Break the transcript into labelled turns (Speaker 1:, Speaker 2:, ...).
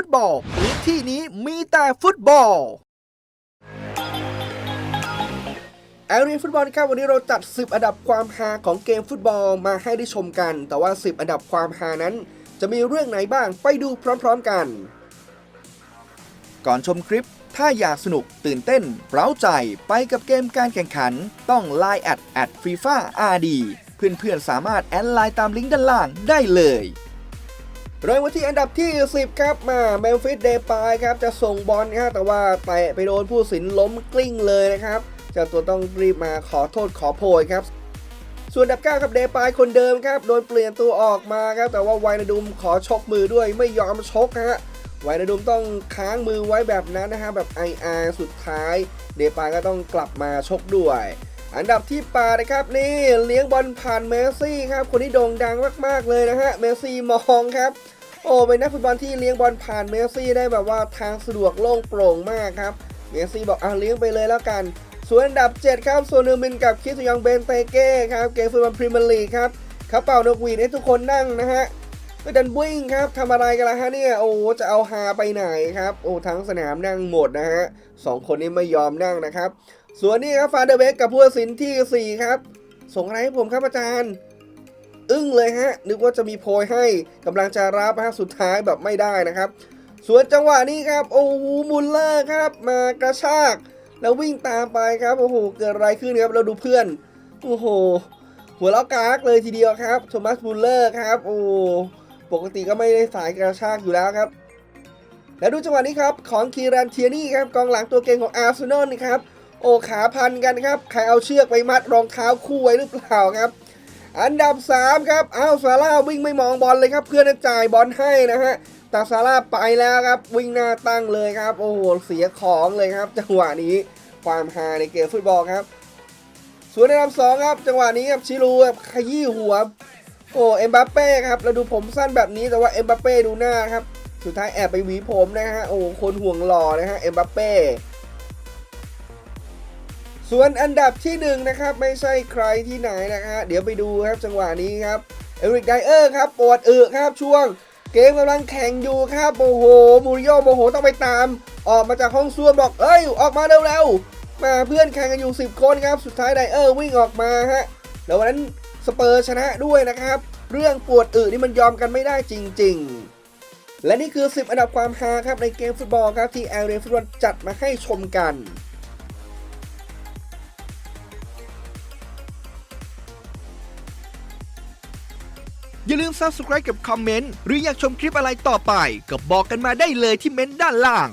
Speaker 1: ฟุตบอลพื้นที่นี้มีแต่ฟุตบอลแอรีฟุตบอลครับวันนี้เราจัด 10 อันดับความฮาของเกมฟุตบอลมาให้ได้ชมกัน แต่ว่า 10 อันดับความฮานั้น จะมีเรื่องไหนบ้างไปดูพร้อมๆกัน ก่อนชมคลิป ถ้าอยากสนุกตื่นเต้นเร้าใจไปกับเกมการแข่งขัน ต้อง Line แอดแอดฟีฟ่าอาร์ดีเพื่อนๆสามารถแอดไลน์ตามลิงก์ด้านล่างได้เลย เริ่มวันที่อันดับที่ 10 ครับมาเมมฟิสเดปายครับจะส่งบอลครับแต่ว่าเตะไปโดนผู้สินล้มกลิ้งเลยนะครับเจ้าตัวต้องรีบมาขอโทษขอโพยครับ ส่วนอันดับ9ครับเดปายคนเดิมครับโดนเปลี่ยนตัวออกมาครับแต่ว่าไวนาดุมขอชกมือด้วยไม่ยอมชกฮะไวนาดุมต้องค้างมือไว้แบบนั้นนะฮะแบบไออาสุดท้าย เดปายก็ต้องกลับมาชกด้วย อันดับที่8นะครับนี่เลี้ยงบอลผ่านเมสซี่ครับคนที่โด่งดังมากๆเลยนะฮะเมสซี่มองครับ โอ้เป็นนักฟุตบอลที่เลี้ยงบอลผ่านเมสซี่ได้แบบว่าทางสะดวกโล่งโปร่งมากครับเมสซี่บอกอะเลี้ยงไปเลยแล้วกัน ส่วนอันดับ 7 ครับโซนูมินกับคิสยองเบนเตเก้ครับเกมฟุตบอลพรีเมียร์ลีกครับเขาเป่านกหวีดให้ทุกคนนั่งนะฮะก็ดันวิ่งครับทำอะไรกันล่ะฮะเนี่ยโอ้จะเอาฮาไปไหนครับโอ้ทั้งสนามนั่งหมดนะฮะสองคนนี้ไม่ยอมนั่งนะครับ ส่วนนี้ครับฟาเดอร์เบกกับผู้ตัดสินทีสี่ 4 ครับ ส่งอะไรให้ผมครับอาจารย์ อึ้งเลยฮะ นึกว่าจะมีโพยให้กำลังจะรับฮะสุดท้ายแบบไม่ได้นะครับ ส่วนจังหวะนี้ครับ โอ้โหมุลเลอร์ครับ มากระชาก แล้ววิ่งตามไปครับโอ้โหเกิดอะไรขึ้นครับเราดูเพื่อนโอ้โหหัวเราะกากเลยทีเดียวครับโทมัสมุลเลอร์ครับ โอ้ปกติก็ไม่ได้สายกระชากอยู่แล้วครับ แล้วดูจังหวะนี้ครับของคีรันเทียนี่ครับกองหลังตัวเก่งของอาร์เซนอลนะครับ โอ้ขาพันกันครับ ใครเอาเชือกไปมัดรองเท้าคู่ไว้หรือเปล่าครับ อันดับ 3 ครับอ้าวซาร่าวิ่งไม่มองบอลเลยครับ เพื่อนจะจ่ายบอลให้นะฮะแต่ซาร่าไปแล้วครับ วิ่งหน้าตั้งเลยครับ โอ้โหเสียของเลยครับ จังหวะนี้ความฮาในเกมฟุตบอลครับ ส่วนอันดับ2ครับ จังหวะนี้ครับชิลูครับขยี้หัวโอ้เอ็มบัปเป้ครับเราดูผมสั้นแบบนี้แต่ว่าเอ็มบัปเป้ดูหน้าครับ สุดท้ายแอบไปหวีผมนะฮะโอ้คนห่วงหล่อนะฮะเอ็มบัปเป้ ส่วนอันดับที่1นงนะครับไม่ใช่ใครที่ไหนนะฮะเดี๋ยวไปดูครับจังหวะนี้ครับเอริกไดเออร์ครับปวดอึครับช่วง เกมกำลังแข่งอยู่ครับโอ้โหมูริโยโมโหต้องไปตาม ออกมาจากห้องส้วมบอกเอ้ยออกมาเร็วๆมาเพื่อนแข่งกันอยู่ 10 คนครับสุดท้ายไดเออร์วิ่งออกมาฮะแล้ววันนั้นสเปอร์ชนะด้วยนะครับ เรื่องปวดอึนี่มันยอมกันไม่ได้จริง ๆและนี่คือ 10 อันดับความฮาครับในเกมฟุตบอลครับที่แอลเรฟุตบอลจัดมาให้ชมกัน อย่าลืม Subscribe กับคอมเมนต์ หรืออยากชมคลิปอะไรต่อไป ก็บอกกันมาได้เลยที่เม้นต์ด้านล่าง